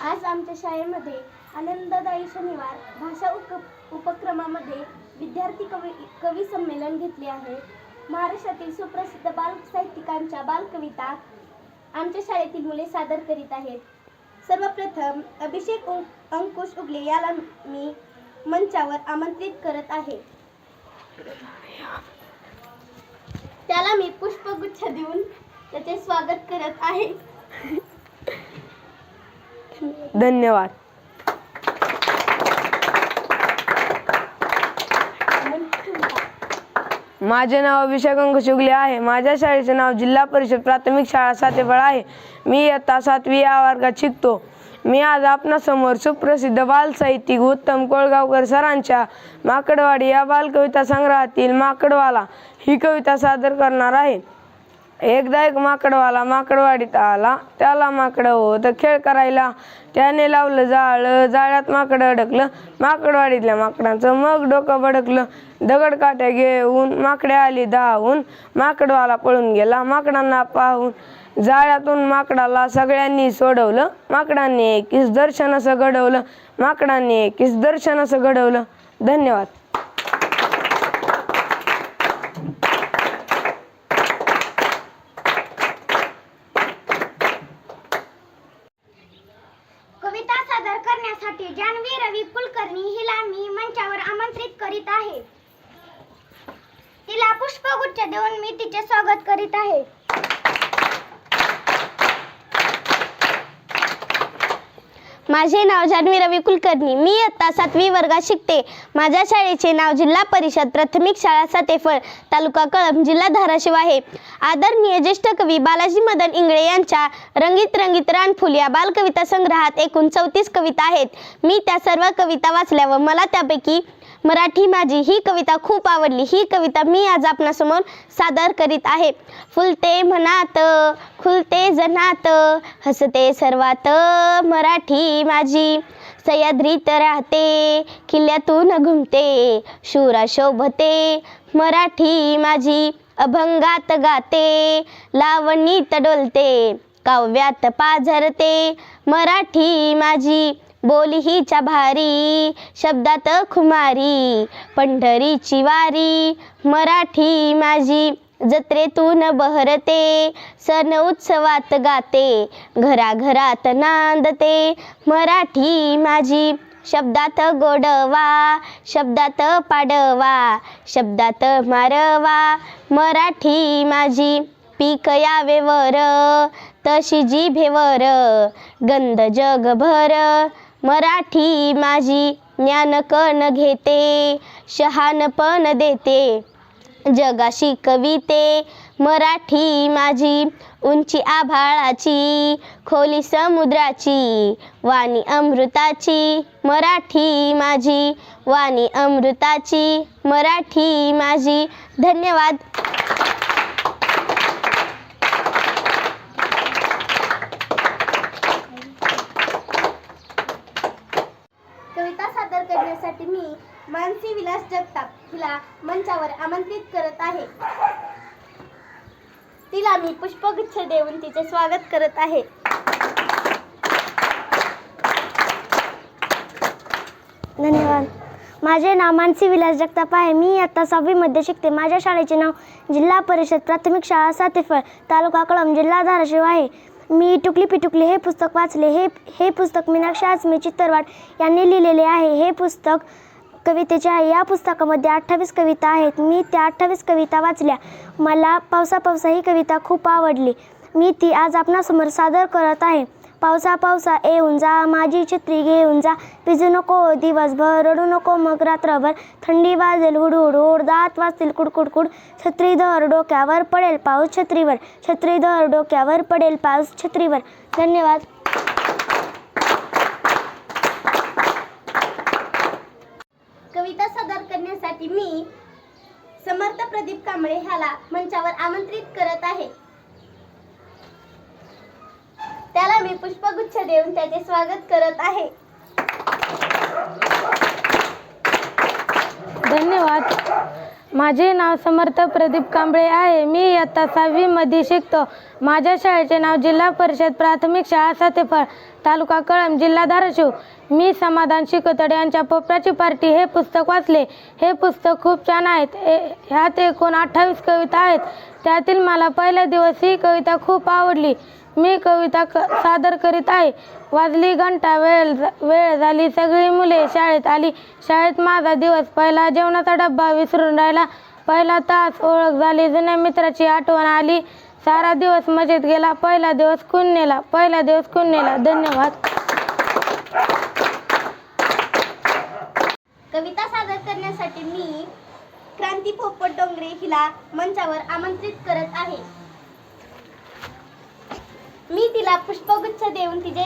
आज आमच्या शाळेमध्ये आनंददायी शनिवार भाषा उप उपक्रमामध्ये विद्यार्थी कवी कवी संमेलन घेतले आहे. महाराष्ट्रातील सुप्रसिद्ध बाल साहित्यिकांच्या बालकविता आमच्या शाळेतील मुले सादर करीत आहेत. सर्वप्रथम अभिषेक अंकुश उगले याला मी मंचावर आमंत्रित करत आहे. त्याला मी पुष्पगुच्छ देऊन त्याचे स्वागत करत आहे. धन्यवाद. माझे नाव अभिषेक अंक शुगले आहे. माझ्या शाळेचे नाव जिल्हा परिषद प्राथमिक शाळा सातेफळ आहे. मी इयत्ता सातवी या वर्गात शिकतो. मी आज आपणासमोर सुप्रसिद्ध बालसाहित्यिक उत्तम कोळगावकर सरांच्या माकडवाडी या बालकविता संग्रहातील माकडवाला ही कविता सादर करणार आहे. एकदा एक माकडवाला माकडवाडीत आला त्याला माकडं होतं खेळ करायला. त्याने लावलं जाळ जाळ्यात माकडं अडकलं माकडवाडीतल्या माकडांचं मग डोकं भडकलं. दगड काट्या घेऊन माकडे आली धावून माकडवाला पळून गेला माकडांना पाहून जाळ्यातून माकडाला सगळ्यांनी सोडवलं. माकडांनी एकीस दर्शन असं घडवलं माकडांनी एकीस दर्शन असं घडवलं. धन्यवाद कविता सादर करण्यासाठी जान्हवी रवी कुलकर्णी हिला मी मंचावर आमंत्रित करीत आहे. तिला पुष्पगुच्छ देऊन मी तिचे स्वागत करीत आहे. माझे नाव जान्हवी रवी कुलकर्णी. मी इयत्ता सातवी वर्गात शिकते. माझ्या शाळेचे नाव जिल्हा परिषद प्राथमिक शाळा सातेफळ तालुका कळंब जिल्हा धाराशिव आहे. आदरणीय ज्येष्ठ कवी बालाजी मदन इंगळे यांच्या रंगीत रंगीत रानफुल या बालकविता संग्रहात एकूण चौतीस कविता आहेत. मी त्या सर्व कविता वाचल्या व मला त्यापैकी मराठी माझी ही कविता खूप आवडली. ही कविता मी आज आपणासमोर सादर करीत आहे. फुलते म्हणात खुलते जनात हसते सर्वात मराठी माझी. सह्याद्रीत राहते किल्ल्यातून घुमते शूरा शोभते मराठी माझी. अभंगात गाते लावणीत डोलते काव्यात पाझरते मराठी माझी. बोली हिच्या भारी शब्दात खुमारी पंढरीची वारी मराठी माझी जत्रेतून बहरते सण उत्सवात गाते घराघरात नांदते मराठी माझी शब्दात गोडवा शब्दात पाडवा शब्दात मारवा मराठी माझी पीक यावेवर तशी जिभेवर गंध जगभर मराठी माझी ज्ञानकण घेते शहाणपण देते. जगाशी कविते मराठी माझी उंची आभाळाची खोली समुद्राची वाणी अमृताची मराठी माझी वाणी अमृताची मराठी माझी. धन्यवाद कविता सादर मी मानसी विलास जगताप हिला मंचावर आमंत्रित करत आहे. तिला मी पुष्पगुच्छ देऊन तिचे स्वागत करत आहे. धन्यवाद. माझे नाव मानसी विलास जगताप आहे. मी आता सहावीमध्ये शिकते. माझ्या शाळेचे नाव जिल्हा परिषद प्राथमिक शाळा सातेफळ तालुका कळम जिल्हा धाराशिव आहे. मी टुकली पिटुकली हे पुस्तक वाचले हे हे पुस्तक मीनाक्षी आजमी चित्तरवाड यांनी लिहिलेले आहे. हे पुस्तक कवितेचे आहे. या पुस्तकामध्ये अठ्ठावीस कविता आहेत. मी त्या अठ्ठावीस कविता वाचल्या. मला पावसा पावसा ही कविता खूप आवडली. मी ती आज आपणासमोर सादर करत आहे. पावसा पावसा येऊन जा माझी छत्री घेऊन जा. भिजू नको दिवसभर रडू नको मग रात्रभर थंडी वाजेल हुडहुड दात वाजतील कुडकुडकुड छत्री धर डोक्यावर पडेल पाऊस छत्रीवर. छत्री धर डोक्यावर पडेल पाऊस छत्रीवर. धन्यवाद. कविता सादर करण्यासाठी मी समर्थ प्रदीप कांबळे ह्याला मंचावर आमंत्रित करत आहे. त्याला मी पुष्पगुच्छ देऊन त्याचे स्वागत करत आहे. धन्यवाद. माझे नाव समर्थ प्रदीप कांबळे आहे. मी इयत्ता सहावीमध्ये शिकतो. माझ्या शाळेचे नाव जिल्हा परिषद प्राथमिक शाळा सातेफळ तालुका कळम जिल्हा धाराशिव. मी समाधान शिकतडे यांच्या पोपटाची पार्टी हे पुस्तक वाचले. हे पुस्तक खूप छान आहेत. ए ह्यात एकूण अठ्ठावीस कविता आहेत. त्यातील मला पहिला दिवस ही कविता खूप आवडली. मी कविता क सादर करीत आहे. वाजली घंटा वेळ वेळ झाली. सगळी मुले शाळेत आली. शाळेत माझा दिवस पहिला जेवणाचा डब्बा विसरून राहिला. पहिला तास ओळख झाली. जुन्या मित्राची आठवण आली. सारा दिवस मजेत गेला. पहिला दिवस कुण नेला. पहिला दिवस कुण नेला. धन्यवाद. कविता सादर करण्यासाठी मी क्रांती पोपट डोंगरे हिला मंचावर आमंत्रित करत आहे. मी तिला पुष्पगुच्छ देऊन तिचे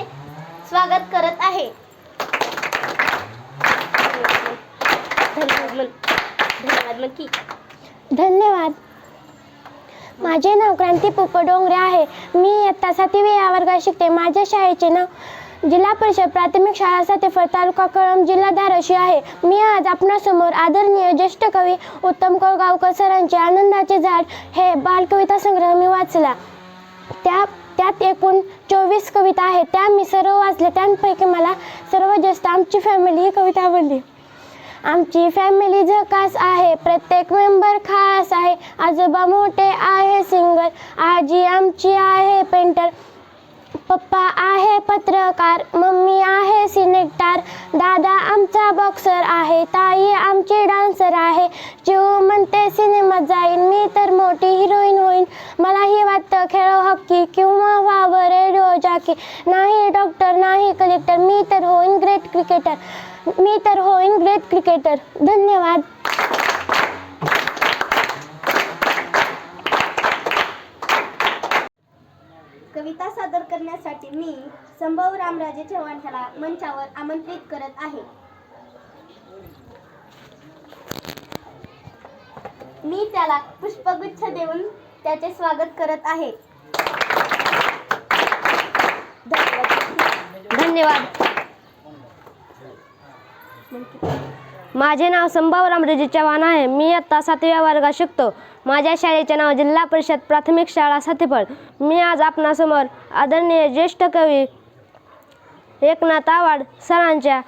स्वागत करत आहे. धन्यवाद धन्यवाद की. धन्यवाद. माझे नाव क्रांती पोप डोंगरे आहे. मी इयत्ता सातवी या वर्गात शिकते. माझ्या शाळेचे नाव जिल्हा परिषद प्राथमिक शाळा सातेफळ तालुका कळम जिल्हा धाराशिव आहे. मी आज आपणासमोर आदरणीय ज्येष्ठ कवी उत्तम कोळगावकर सरांचे आनंदाचे झाड हे बालकविता संग्रह मी वाचला. त्या त्यात एकूण चोवीस कविता आहेत. त्या मी सर्व वाचल्या. त्यांपैकी मला सर्वात जास्त आमची फॅमिली ही कविता आवडली. आमची फॅमिली झकास आहे. प्रत्येक मेंबर खास आहे. आजोबा मोठे आहे. सिंगर आजी आमची आहे. पेंटर पप्पा आहे पत्रकार मम्मी आहे सिनेक्टार दादा आमचा बॉक्सर आहे ताई आमची डान्सर आहे. जीव म्हणते सिनेमात जाईन मी तर मोठी हिरोईन होईन. मलाही वाटतं खेळो हॉकी किंवा व्हावं रेडिओ जाकी नाही डॉक्टर नाही कलेक्टर मी तर होईन ग्रेट क्रिकेटर मी तर होईन ग्रेट क्रिकेटर धन्यवाद. कविता सादर करण्यासाठी मी संभव रामराजे चव्हाण ह्याला मंचावर आमंत्रित करत आहे. मी त्याला पुष्पगुच्छ देऊन त्याचे स्वागत करत आहे. धन्यवाद. माझे नाव संभाव रामराजे चव्हाण आहे. मी आत्ता सातव्या वर्गात शिकतो. माझ्या शाळेचे नाव जिल्हा परिषद प्राथमिक शाळा सातेफळ. मी आज आपणासमोर आदरणीय ज्येष्ठ कवी एकनाथ आवाड सरांच्या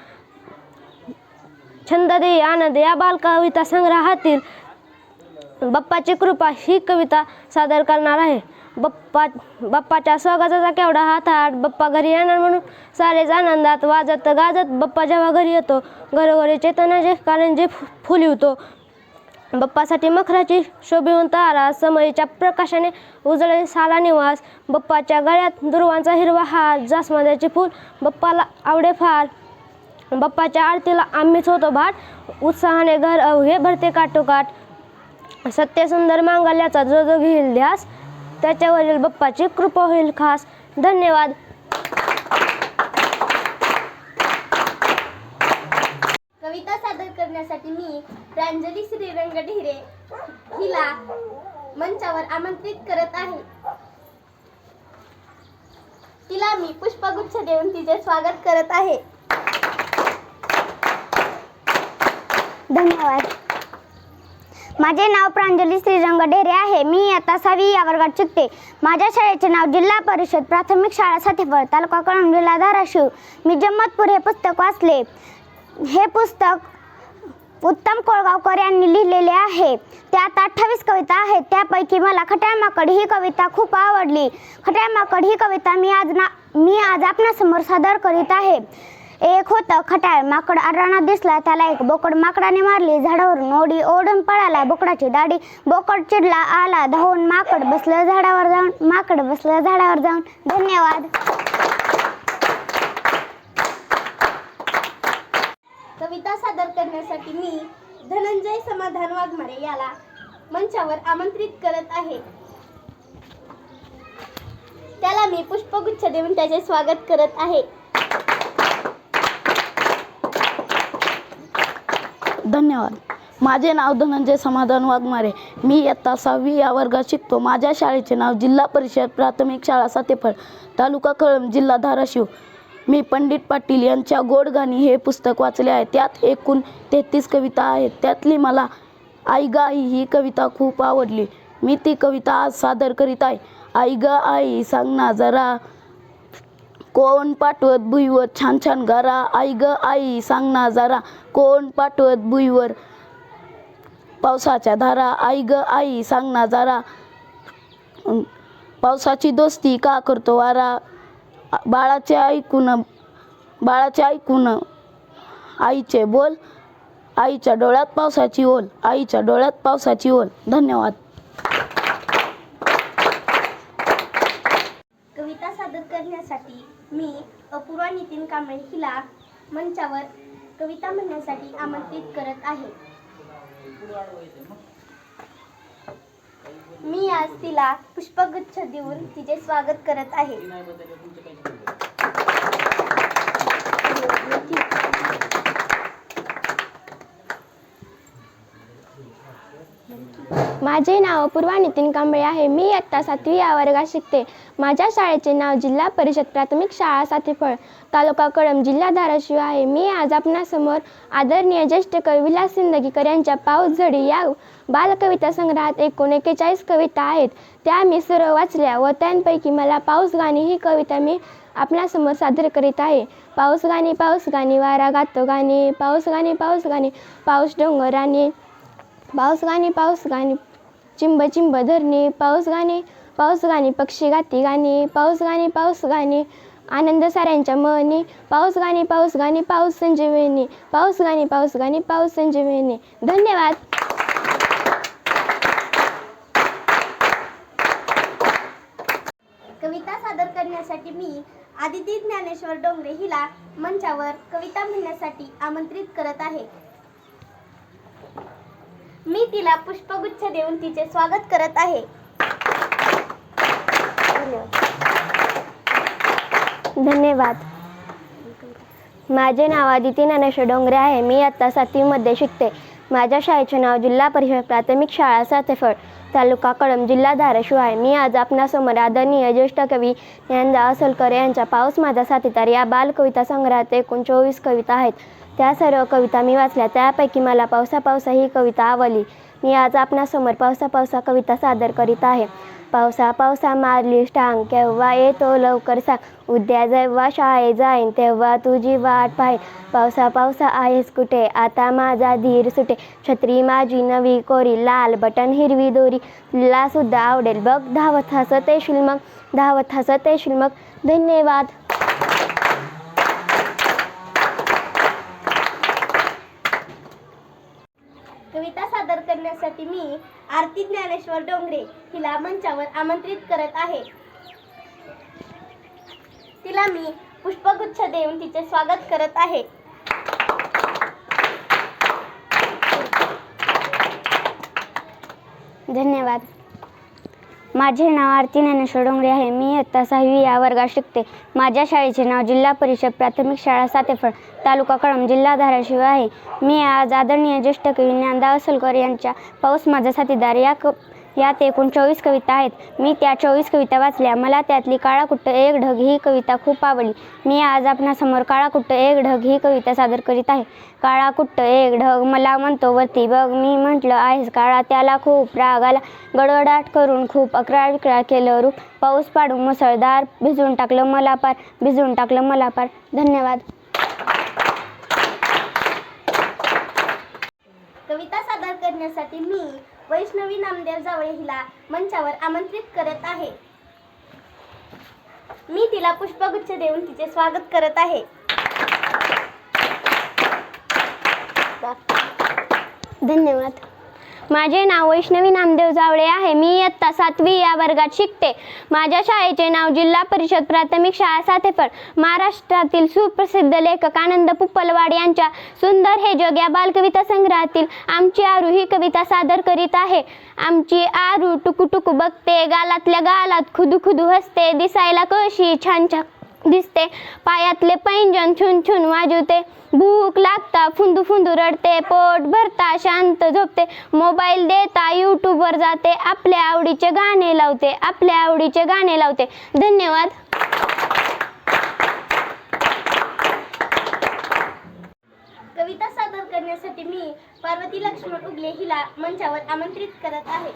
छंददेही आनंद या बालकविता संग्रहातील बाप्पाची कृपा ही कविता सादर करणार आहे. बप्पा बप्पाच्या स्वागताचा केवढा हात बप्पा घरी येणार म्हणून सारेच आनंदात वाजत गाजत बप्पा जेव्हा घरी येतो घरोघरी चेतनाचे कारंजे फु- फुलवितो बप्पासाठी मखराची शोभिवून तारा समयीच्या प्रकाशाने उजळे साला निवास. बप्पाच्या गळ्यात दुर्वांचा हिरवा हार जास्वंदाचे फूल बप्पाला आवडे फार. बप्पाच्या आरतीला आम्हीच होतो भाट उत्साहाने घर अवघे भरते काटोकाट. सत्यसुंदर मांगल्याचा जो जो घेईल ध्यास. त्याच्यावरील बाप्पाची कृपा होईल खास. धन्यवाद. कविता सादर करण्यासाठी मी प्रांजली श्रीरंग ढिरे हिला मंचावर आमंत्रित करत आहे. तिला मी पुष्पगुच्छ देऊन तिचे स्वागत करत आहे. धन्यवाद. माझे नाव प्रांजली श्रीरंग ढेरे आहे. मी आता सहावी या वर्गात शिकते. माझ्या शाळेचे नाव जिल्हा परिषद प्राथमिक शाळा सातेफळ तालुका कळंब जिल्हा धाराशिव. मी जम्मतपूर हे पुस्तक वाचले. हे पुस्तक उत्तम कोळगावकर यांनी लिहिलेले आहे. त्यात अठ्ठावीस कविता आहेत. त्यापैकी मला खट्यामाकड ही कविता खूप आवडली. खट्यामाकड ही कविता मी आज ना मी आज आपणासमोर सादर करीत आहे. एक होतं खटाळ माकड रानात दिसला त्याला एक बोकड माकडाने मारली झाडावरून ओढी ओढून पळाला बोकडाची दाढी बोकड चिडला आला धावून माकड बसलं झाडावर जाऊन माकड बसलं झाडावर जाऊन. धन्यवाद. कविता सादर करण्यासाठी मी धनंजय समाधान वाघमारे याला मंचावर आमंत्रित करत आहे. त्याला मी पुष्पगुच्छ देऊन त्याचे स्वागत करत आहे. धन्यवाद. माझे नाव धनंजय समाधान वाघमारे. मी इयत्ता सहावी या वर्गात शिकतो. माझ्या शाळेचे नाव जिल्हा परिषद प्राथमिक शाळा सातेफळ तालुका कळंब जिल्हा धाराशिव. मी पंडित पाटील यांच्या गोडगाणी हे पुस्तक वाचले आहे. त्यात एकूण तेहतीस कविता आहेत. त्यातली मला आई गा आई ही कविता खूप आवडली. मी ती कविता आज सादर करीत आहे. आई ग आई सांग ना जरा. कोण पाठवत भुईवर? छान छान घरा आई ग आई सांग ना जरा. कोण पाठवत भुईवर? पावसाच्या धारा. आई ग आई सांग ना जरा. पावसाची दोस्ती का करतो वारा? बाळाचे ऐकून बाळाचे ऐकून. आईचे बोल. आईच्या डोळ्यात पावसाची ओल. आईच्या डोळ्यात पावसाची ओल. धन्यवाद कविता सादर करण्यासाठी मी अपूर्वा नितीन कांबळे हिला मंचावर कविता म्हणण्यासाठी आमंत्रित करत आहे. मी आज तिला पुष्पगुच्छ देऊन तिचे स्वागत करत आहे. माझे नाव पूर्वा नितीन कांबळे आहे. मी इयत्ता सातवी या वर्गात शिकते. माझ्या शाळेचे नाव जिल्हा परिषद प्राथमिक शाळा सातेफळ तालुका कळम जिल्हा धाराशिव आहे. मी आज आपणासमोर आदरणीय ज्येष्ठ कवी विलास सिंदगीकर यांच्या पाऊस झडी या बालकविता संग्रहात एकूण एकेचाळीस कविता आहेत. त्या मी सर्व वाचल्या व त्यांपैकी मला पाऊस गाणी ही कविता मी आपणासमोर सादर करीत आहे. पाऊस गाणी पाऊस गाणी वारा गातो गाणी पाऊस गाणी पाऊस गाणी पाऊस डोंगराने पाऊस गाणी पाऊस गाणी चिंब चिंब धरणे पाऊस गाणे पाऊस गाणी पक्षी गाती गाणे पाऊस गाणी पाऊस गाणे आनंद साऱ्यांच्या मने पाऊस गाणी पाऊस गाणी पाऊस संजीवनी पाऊस गाणी पाऊस गाणी पाऊस संजीवनी धन्यवाद कविता सादर करण्यासाठी मी आदिती ज्ञानेश्वर डोंगरे हिला मंचावर कविता म्हणण्यासाठी आमंत्रित करत आहे मी तिला पुष्पगुच्छ देऊन तिचे स्वागत करत आहे. धन्यवाद. माझे नाव आदिती ज्ञानेश्वर डोंगरे आहे. मी आत्ता सातवीमध्ये शिकते. माझ्या शाळेचे नाव जिल्हा परिषद प्राथमिक शाळा सातेफळ तालुका कळम जिल्हा धाराशिव आहे. मी आज आपणासमोर आदरणीय ज्येष्ठ कवी ज्ञानदा असलकर यांच्या पाऊस माझा साथीदार या बालकविता संग्रहात एकूण चोवीस कविता आहेत. त्या सर्व कविता मी वाचल्या. त्यापैकी मला पावसा पावसा ही कविता आवडली. मी आज आपणासमोर पावसा पावसा कविता सादर करीत आहे. पावसा पावसा मारली टांग केव्हा येतो लवकर सांग. उद्या जेव्हा शाळेत जाईन तेव्हा तुझी वाट पाहिन. पावसा पावसा आहेस कुठे? आता माझा धीर सुटे. छत्री माझी नवी कोरी लाल बटन हिरवी दोरी. तुला सुद्धा आवडेल बघ धावत हसत येशील मग. धावत हसत येशील मग. धन्यवाद. करण्यासाठी मी आरती ज्ञानेश्वर डोंगरे हिला मंचावर आमंत्रित करत आहे. तिला मी पुष्पगुच्छ देऊन तिचे स्वागत करत आहे. धन्यवाद. माझे नाव आरती ज्ञानेश्वर डोंगरे आहे. मी इयत्ता सहावी या वर्गात शिकते. माझ्या शाळेचे नाव जिल्हा परिषद प्राथमिक शाळा सातेफळ तालुका कळंब जिल्हा धाराशिव आहे. मी आज आदरणीय ज्येष्ठ कवी ज्ञानदा असलकर यांच्या पाऊस माझा साथीदार या क यात एकूण चोवीस कविता आहेत. मी त्या चोवीस कविता वाचल्या. मला त्यातली काळाकुट्ट एक ढग ही कविता खूप आवडली. मी आज आपणासमोर काळाकुट्ट एक ढग ही कविता सादर करीत आहे. काळाकुट्ट एक ढग मला म्हणतो वरती बघ मी म्हटलं आहेस काळा त्याला खूप राग आला. गडगडाट करून खूप अकरा विक्राळ केलं रूप. पाऊस पाडून मुसळधार भिजवून टाकलं मला पार. भिजवून टाकलं मला पार. धन्यवाद. कविता सादर करण्यासाठी मी वैष्णवी नामदेव जावळे हिला मंचावर आमंत्रित करत आहे. मी तिला पुष्पगुच्छ देऊन तिचे स्वागत करत आहे. धन्यवाद. माझे नाव वैष्णवी नामदेव जावळे आहे. मी इयत्ता सातवी या वर्गात शिकते. माझ्या शाळेचे नाव जिल्हा परिषद प्राथमिक शाळा सातेफळ. महाराष्ट्रातील सुप्रसिद्ध लेखक आनंद पुप्पलवाड यांच्या सुंदर हे जग या बालकविता संग्रहातील आमची आरू ही कविता सादर करीत आहे. आमची आरू टुकू टुकू बघते गालातल्या गालात खुदू खुदू हसते दिसायला कशी छान छान दिसते. पायातले पैंजन छुन छुन वाजवते. भूक लागता फुंदू फुंदू रडते पोट भरता शांत झोपते. मोबाईल देता यूट्यूबवर जाते आपल्या आवडीचे गाणे लावते आपल्या आवडीचे गाणे लावते. धन्यवाद. कविता सादर करण्यासाठी करण्यासाठी मी पार्वती लक्ष्मण उगले हिला मंचावर आमंत्रित करत आहे.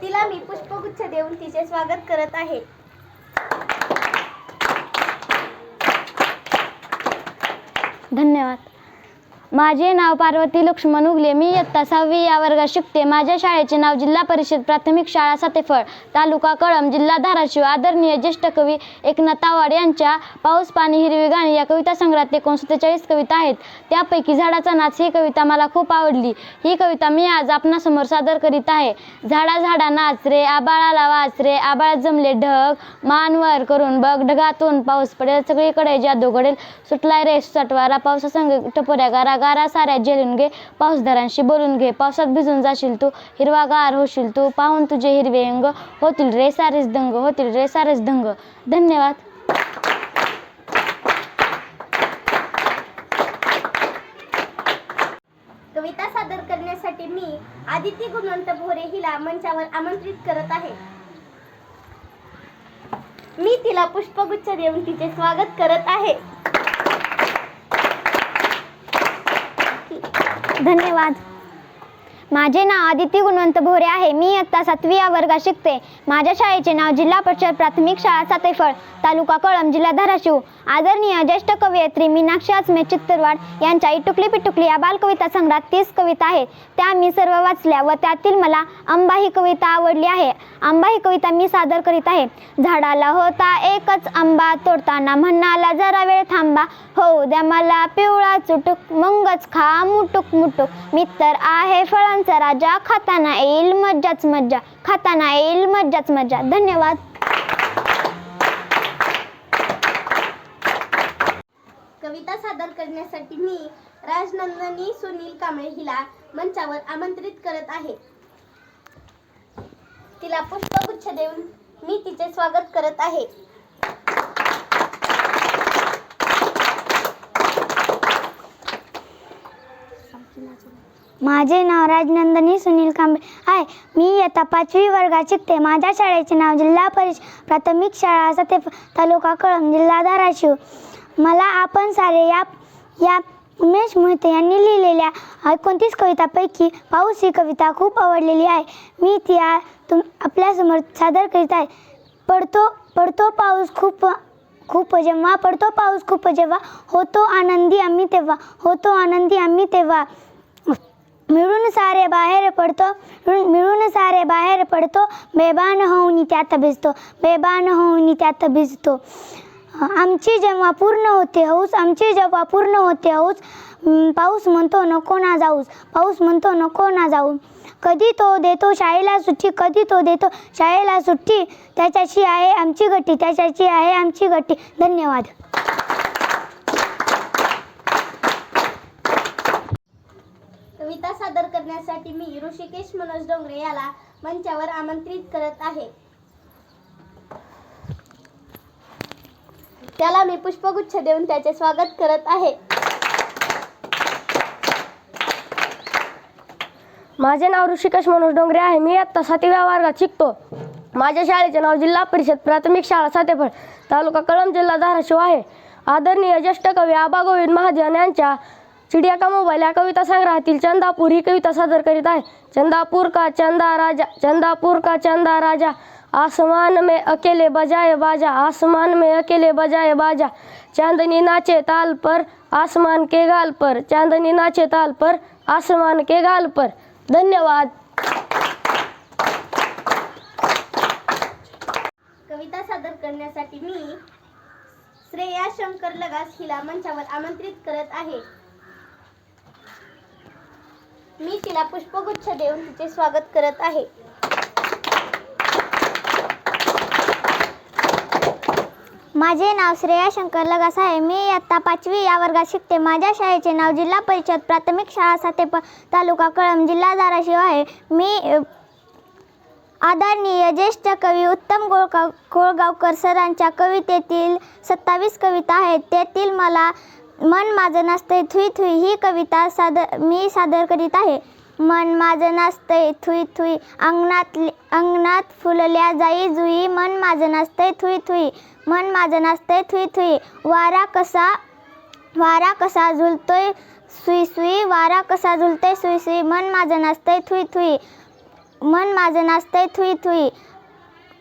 तिला मी पुष्पगुच्छ देऊन तिचे स्वागत करत आहे. धन्यवाद. माझे नाव पार्वती लक्ष्मण उगले. मी इयत्ता सहावी या वर्गात शिकते. माझ्या शाळेचे नाव जिल्हा परिषद प्राथमिक शाळा सातेफळ तालुका कळम जिल्हा धाराशिव. आदरणीय ज्येष्ठ कवी एकनाथ तावाड यांच्या पाऊस पाणी हिरवी गाणी या कविता संग्रहात एकूण सत्तेचाळीस कविता आहेत. त्यापैकी झाडाचा नाच ही कविता मला खूप आवडली. ही कविता मी आज आपणासमोर सादर करीत आहे. झाडा झाडा नाच रे आबाळाला वाच रे. आबाळात जमले ढग मानवर करून बघ. ढगातून पाऊस पडेल सगळीकडे जादू घडेल. सुटलाय रे सटवारा पावसासंग टपोऱ्या गारा गारा साऱ्या झेलून घे पाऊसदारांशी बोलून घे पावसात भिजून जाशील तू हिरवागार होशील तू पाहून तुझे हिरवे अंग होतील रे सारेच दंग होतील रे सारेच दंग. धन्यवाद. कविता सादर करण्यासाठी मी आदिती गुणवंत भोरे हिला मंचावर आमंत्रित करत आहे. मी तिला पुष्पगुच्छ देऊन तिचे स्वागत करत आहे. धन्यवाद. माझे नाव आदिती गुणवंत भोरे आहे. मी इयत्ता सातवी या वर्गात शिकते. माझ्या शाळेचे नाव जिल्हा परिषद प्राथमिक शाळा सातेफळ तालुका कळंब जिल्हा धाराशिव. आदरणीय ज्येष्ठ कवयित्री मीनाक्षी आचमे चित्तरवाड यांच्या इटुकली पिटुकली या बालकविता संग्रहात तीस कविता आहेत. त्या मी सर्व वाचल्या व त्यातील मला आंबा ही कविता आवडली आहे. आंबा ही कविता मी सादर करीत आहे. झाडाला होता एकच आंबा तोडताना म्हणाला जरा वेळ थांबा. हो द्या मला पिवळा चुटुक. मगच खा मुटुक मुटुक. मी तर आहे फळांचा राजा खाताना येईल मज्जाच मज्जा खाताना येईल मज्जाच मज्जा. धन्यवाद. कविता सादर करण्यासाठी मी राजनंदनी सुनील कांबळे हिला मंचावर आमंत्रित करत आहे. तिला पुष्पगुच्छ देऊन मी तिचे स्वागत करत आहे. माझे नाव राजनंदनी सुनील कांबळे आहे. मी इयत्ता पाचवी वर्गात शिकते. माझ्या शाळेचे नाव जिल्हा परिषद प्राथमिक शाळा सते तालुका कळम जिल्हा धाराशिव. मला आपण सारे या या उमेश मोहिते यांनी लिहिलेल्या एकोणतीस कवितापैकी पाऊस ही कविता खूप आवडलेली आहे. मी ती आ तुम आपल्यासमोर सादर करीत आहे. पडतो पडतो पाऊस खूप खूप जेव्हा पडतो पाऊस खूप जेव्हा होतो आनंदी आम्ही तेव्हा होतो आनंदी आम्ही तेव्हा. मिळून सारे बाहेर पडतो. मिळून मिळून सारे बाहेर पडतो. बेबान होऊन त्यात भिजतो. बेबान होऊन त्यात भिजतो. आमची जेव्हा पूर्ण होते हौस आमची जेव्हा पूर्ण होते हौस पाऊस म्हणतो नको ना जाऊस पाऊस म्हणतो नको ना जाऊ. कधी तो देतो शाळेला सुट्टी कधी तो देतो शाळेला सुट्टी त्याच्याशी आहे आमची गट्टी त्याच्याशी आहे आमची गट्टी. धन्यवाद. कविता सादर करण्यासाठी मी ऋषिकेश मनोज डोंगरे याला मंचावर आमंत्रित करत आहे. त्याला मी पुष्पगुच्छ देऊन त्याचे स्वागत करत आहे. माझे नाव ऋषिकेश मनोज डोंगरे आहे. मी आत्ता सातव्या वर्गात शिकतो. माझ्या शाळेचे नाव जिल्हा परिषद प्राथमिक शाळा सातेफळ तालुका कळंब जिल्हा धाराशिव आहे. आदरणीय ज्येष्ठ कवी आबा गोविंद महाजन यांच्या चिडिया का मोबाईल? या कविता संग्रहातील चंदापूर ही कविता सादर करीत आहे. चंदापूर का चंदा राजा? चंदापूर का चंदा राजा? आसमान में अकेले बजाए बाजा. आसमान में अकेले बजाए बाजा. चांदनी नाचे ताल पर आसमान के गाल पर. चांदनी नाचे ताल पर आसमान के गाल पर. धन्यवाद. कविता सादर करण्यासाठी मी श्रेया शंकर लगास हिला मंचावर आमंत्रित करत आहे. मी तिला पुष्पगुच्छ देऊन तिचे स्वागत करत आहे. माझे नाव श्रेया शंकर लगास आहे. मी इयत्ता पाचवी या वर्गात शिकते. माझ्या शाळेचे नाव जिल्हा परिषद प्राथमिक शाळा सातेप तालुका कळम जिल्हा धाराशिव आहे. मी आदरणीय ज्येष्ठ कवी उत्तम गोळगाव कोळगावकर सरांच्या कवितेतील सत्तावीस कविता आहेत. त्यातील मला मन माझं नसतंय थुई थुई ही कविता सादर मी सादर करीत आहे. मन माझं नसतंय थुई थुई अंगणात अंगणात फुलल्या जाई जुई. मन माझं नसतंय थुई थुई मन माझं नसतंय थुई थुई वारा कसा वारा कसा झुलतोय सुई सुई वारा कसा झुलतय सुई सुई मन माझं नाचतंय थुई थुई मन माझं नाचतंय थुई थुई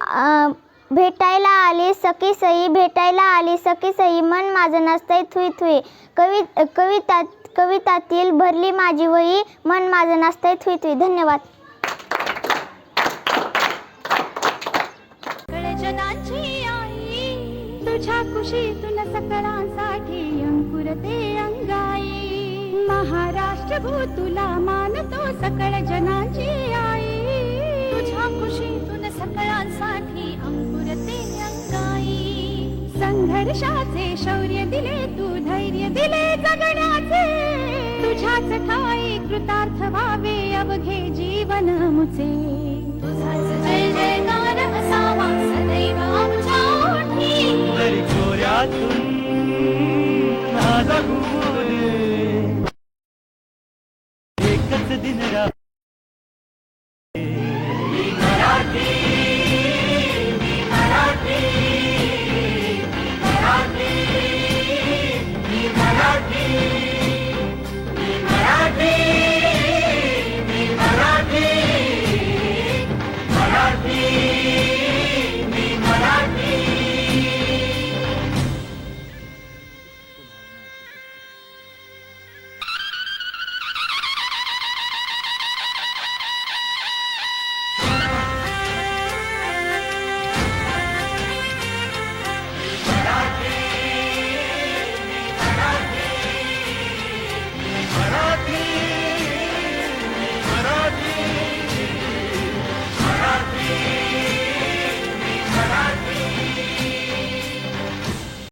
आ, भेटायला आली सखी सई भेटायला आली सखी सई मन माझं नसतंय थुई थुई. कवि कविता कवितातील भरली माझी वही मन माझं नसतंय थुई थुई. धन्यवाद. तुझ्या कुशीतून सकळांसाठी अंकुरते अंगाई. महाराष्ट्र भू तुला मानतो सकळ जनाची आई. संघर्षाचे शौर्य दिले तू धैर्य दिले जगण्याचे. तुझ्याच ठाई कृतार्थ व्हावे अवघे जीवन मुचे तुझाच जय जयकार असावा सदैव आमच्या ओठी तरी चोऱ्यातून ना जगू